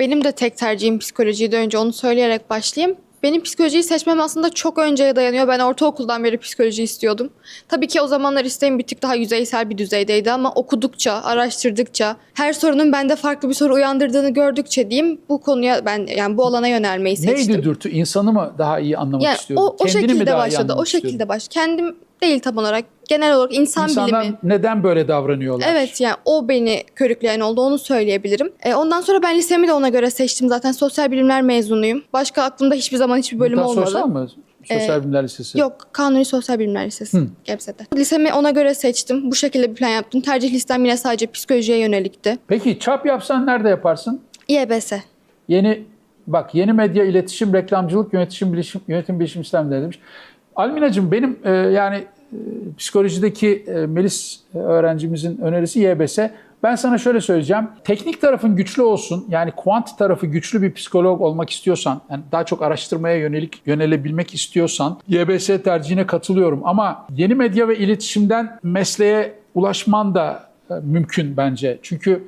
Benim de tek tercihim psikolojiydi önce onu söyleyerek başlayayım. Benim psikolojiyi seçmem aslında çok önceye dayanıyor. Ben ortaokuldan beri psikoloji istiyordum. Tabii ki o zamanlar isteğim bir tık daha yüzeysel bir düzeydeydi ama okudukça, araştırdıkça, her sorunun bende farklı bir soru uyandırdığını gördükçe diyeyim bu konuya ben yani bu alana yönelmeyi seçtim. Neydi dürtü? İnsanı mı daha iyi anlamak Yani istiyordun? o, o Kendini şekilde başladı. O şekilde baş. Kendim değil tam olarak. Genel olarak insan İnsanlar bilimi. neden böyle davranıyorlar? Evet yani o beni körükleyen oldu onu söyleyebilirim. E, ondan sonra ben lisemi de ona göre seçtim zaten. Sosyal bilimler mezunuyum. Başka aklımda hiçbir zaman hiçbir bölüm Daha olmadı. sosyal mı? Sosyal Bilimler Lisesi. Yok Kanuni Sosyal Bilimler Lisesi Hı. Gebze'de. Lisemi ona göre seçtim. Bu şekilde bir plan yaptım. Tercih listem yine sadece psikolojiye yönelikti. Peki çap yapsan nerede yaparsın? İEBS. Yeni bak yeni medya iletişim reklamcılık yönetim bilişim yönetim bilişim sistemleri demiş. Alminacığım benim e, yani psikolojideki e, Melis e, öğrencimizin önerisi YBS. Ben sana şöyle söyleyeceğim. Teknik tarafın güçlü olsun. Yani kuant tarafı güçlü bir psikolog olmak istiyorsan, yani daha çok araştırmaya yönelik yönelebilmek istiyorsan YBS tercihine katılıyorum. Ama yeni medya ve iletişimden mesleğe ulaşman da e, mümkün bence. Çünkü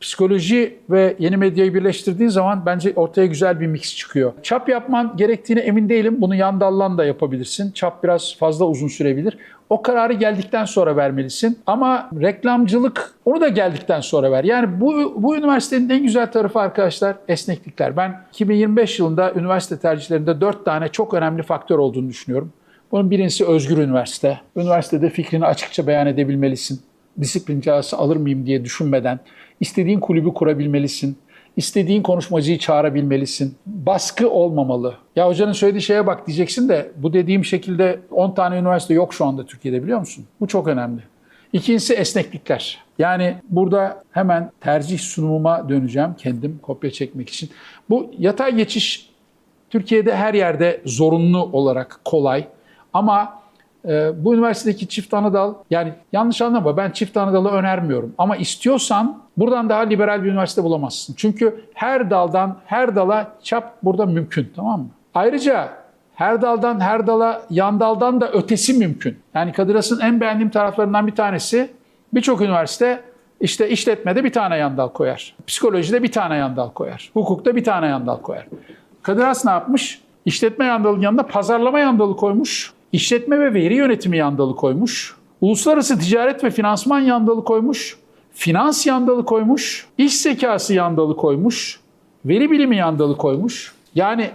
psikoloji ve yeni medyayı birleştirdiğin zaman bence ortaya güzel bir mix çıkıyor. Çap yapman gerektiğine emin değilim. Bunu yan dallan da yapabilirsin. Çap biraz fazla uzun sürebilir. O kararı geldikten sonra vermelisin. Ama reklamcılık onu da geldikten sonra ver. Yani bu, bu üniversitenin en güzel tarafı arkadaşlar esneklikler. Ben 2025 yılında üniversite tercihlerinde 4 tane çok önemli faktör olduğunu düşünüyorum. Bunun birincisi özgür üniversite. Üniversitede fikrini açıkça beyan edebilmelisin. Disiplin cezası alır mıyım diye düşünmeden istediğin kulübü kurabilmelisin. İstediğin konuşmacıyı çağırabilmelisin. Baskı olmamalı. Ya hocanın söylediği şeye bak diyeceksin de bu dediğim şekilde 10 tane üniversite yok şu anda Türkiye'de biliyor musun? Bu çok önemli. İkincisi esneklikler. Yani burada hemen tercih sunumuma döneceğim kendim kopya çekmek için. Bu yatay geçiş Türkiye'de her yerde zorunlu olarak kolay. Ama e, bu üniversitedeki çift anadal, yani yanlış anlama ben çift anadalı önermiyorum. Ama istiyorsan buradan daha liberal bir üniversite bulamazsın. Çünkü her daldan her dala çap burada mümkün tamam mı? Ayrıca her daldan her dala yan daldan da ötesi mümkün. Yani Kadir Has'ın en beğendiğim taraflarından bir tanesi birçok üniversite işte işletmede bir tane yan dal koyar. Psikolojide bir tane yan dal koyar. Hukukta bir tane yan dal koyar. Kadir Has ne yapmış? İşletme yandalının yanında pazarlama yandalı koymuş. İşletme ve veri yönetimi yandalı koymuş. Uluslararası ticaret ve finansman yandalı koymuş. Finans yandalı koymuş. İş zekası yandalı koymuş. Veri bilimi yandalı koymuş. Yani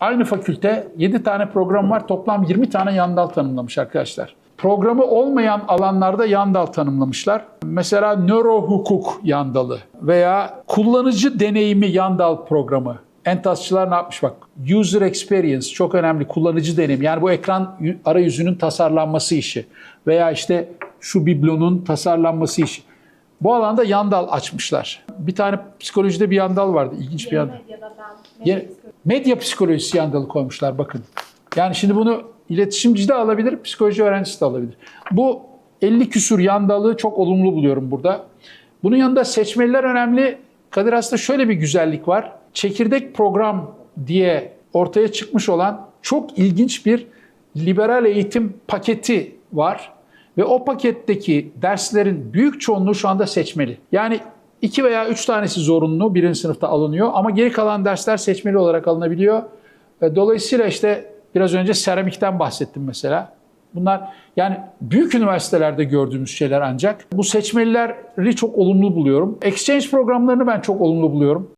aynı fakülte 7 tane program var. Toplam 20 tane yandal tanımlamış arkadaşlar. Programı olmayan alanlarda yandal tanımlamışlar. Mesela nöro hukuk yandalı veya kullanıcı deneyimi yandal programı. Entasçılar ne yapmış bak? User experience çok önemli. Kullanıcı deneyim. Yani bu ekran arayüzünün tasarlanması işi. Veya işte şu biblonun tasarlanması işi. Bu alanda yandal açmışlar. Bir tane psikolojide bir yandal vardı. İlginç bir yandal. Yeni- medya psikolojisi yandalı koymuşlar bakın. Yani şimdi bunu iletişimci de alabilir, psikoloji öğrencisi de alabilir. Bu 50 küsur yandalı çok olumlu buluyorum burada. Bunun yanında seçmeliler önemli. Kadir Has'ta şöyle bir güzellik var. Çekirdek program diye ortaya çıkmış olan çok ilginç bir liberal eğitim paketi var. Ve o paketteki derslerin büyük çoğunluğu şu anda seçmeli. Yani iki veya üç tanesi zorunlu birinci sınıfta alınıyor ama geri kalan dersler seçmeli olarak alınabiliyor. Dolayısıyla işte biraz önce seramikten bahsettim mesela. Bunlar yani büyük üniversitelerde gördüğümüz şeyler ancak. Bu seçmelileri çok olumlu buluyorum. Exchange programlarını ben çok olumlu buluyorum.